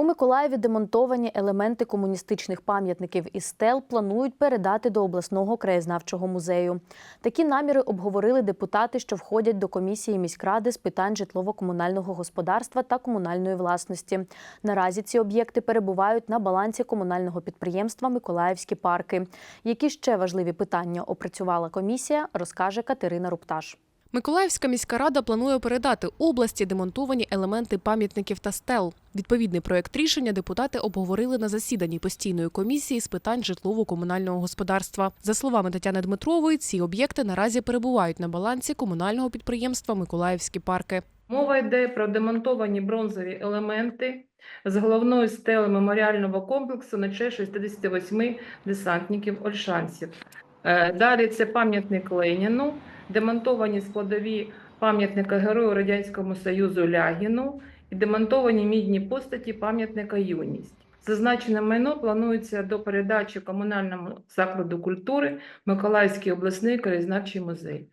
У Миколаєві демонтовані елементи комуністичних пам'ятників із стел планують передати до обласного краєзнавчого музею. Такі наміри обговорили депутати, що входять до комісії міськради з питань житлово-комунального господарства та комунальної власності. Наразі ці об'єкти перебувають на балансі комунального підприємства Миколаївські парки. Які ще важливі питання опрацювала комісія, розкаже Катерина Рупташ. Миколаївська міська рада планує передати області демонтовані елементи пам'ятників та стел. Відповідний проєкт рішення депутати обговорили на засіданні постійної комісії з питань житлово-комунального господарства. За словами Тетяни Дмитрової, ці об'єкти наразі перебувають на балансі комунального підприємства Миколаївські парки. Мова йде про демонтовані бронзові елементи з головної стели меморіального комплексу на честь 68 десантників Ольшанців. Е, Далі це пам'ятник Леніну, демонтовані складові пам'ятника Герою Радянського Союзу Лягіну і демонтовані мідні постаті пам'ятника Юність. Зазначене майно планується до передачі комунальному закладу культури Миколаївський обласний краєзнавчий музей.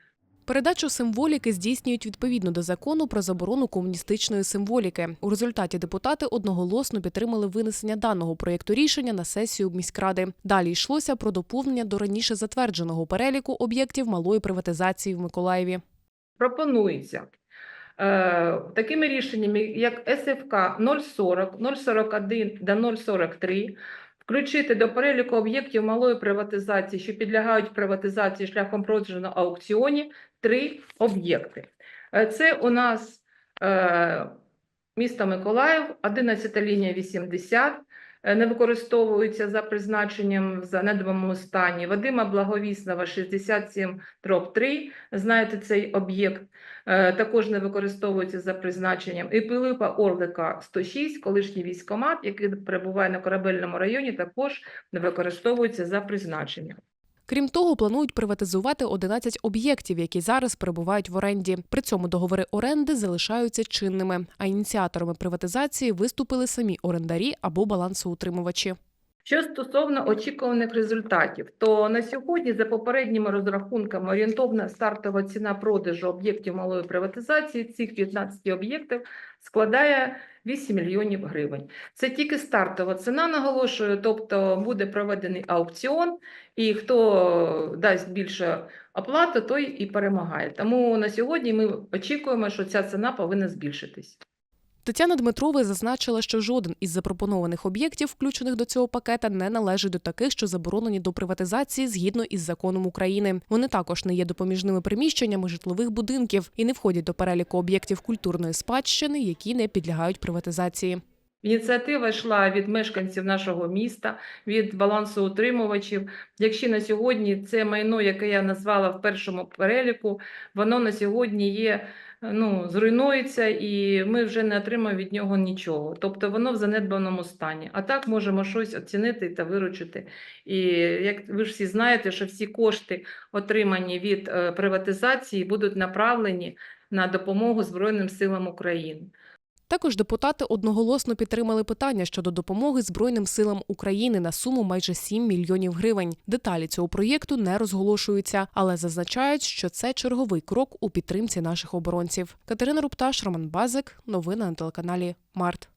Передачу символіки здійснюють відповідно до закону про заборону комуністичної символіки. У результаті депутати одноголосно підтримали винесення даного проєкту рішення на сесію міськради. Далі йшлося про доповнення до раніше затвердженого переліку об'єктів малої приватизації в Миколаєві. пропонується е, такими рішеннями, як СФК 040, 041 та 043, включити до переліку об'єктів малої приватизації, що підлягають приватизації шляхом продажу на аукціоні, три об'єкти. Е, Це у нас е, місто Миколаїв, 11 лінія 80, е, не використовуються за призначенням в занедбаному стані. Вадима Благовіснова, 67 троп 3, знаєте цей об'єкт, е, також не використовується за призначенням. І Пилипа Орлика 106, колишній військомат, який перебуває на корабельному районі, також не використовується за призначенням. Крім того, планують приватизувати 11 об'єктів, які зараз перебувають в оренді. При цьому договори оренди залишаються чинними, а ініціаторами приватизації виступили самі орендарі або балансоутримувачі. Що стосовно очікуваних результатів, то на сьогодні, за попередніми розрахунками, орієнтовна стартова ціна продажу об'єктів малої приватизації цих 15 об'єктів складає 8 мільйонів гривень. Це тільки стартова ціна, наголошую, тобто буде проведений аукціон, і хто дасть більше оплату, той і перемагає. Тому на сьогодні ми очікуємо, що ця ціна повинна збільшитись. Тетяна Дмитрова зазначила, що жоден із запропонованих об'єктів, включених до цього пакета, не належить до таких, що заборонені до приватизації згідно із законом України. Вони також не є допоміжними приміщеннями житлових будинків і не входять до переліку об'єктів культурної спадщини, які не підлягають приватизації. Ініціатива йшла від мешканців нашого міста, від балансоутримувачів. Якщо на сьогодні це майно, яке я назвала в першому переліку, воно на сьогодні є, ну, зруйнується, і ми вже не отримаємо від нього нічого. Тобто воно в занедбаному стані. А так можемо щось оцінити та виручити. І як ви ж всі знаєте, що всі кошти, отримані від е, приватизації, будуть направлені на допомогу Збройним силам України. Також депутати одноголосно підтримали питання щодо допомоги Збройним силам України на суму майже 7 мільйонів гривень. Деталі цього проєкту не розголошуються, але зазначають, що це черговий крок у підтримці наших оборонців. Катерина Рупташ, Роман Базик. Новини на телеканалі Март.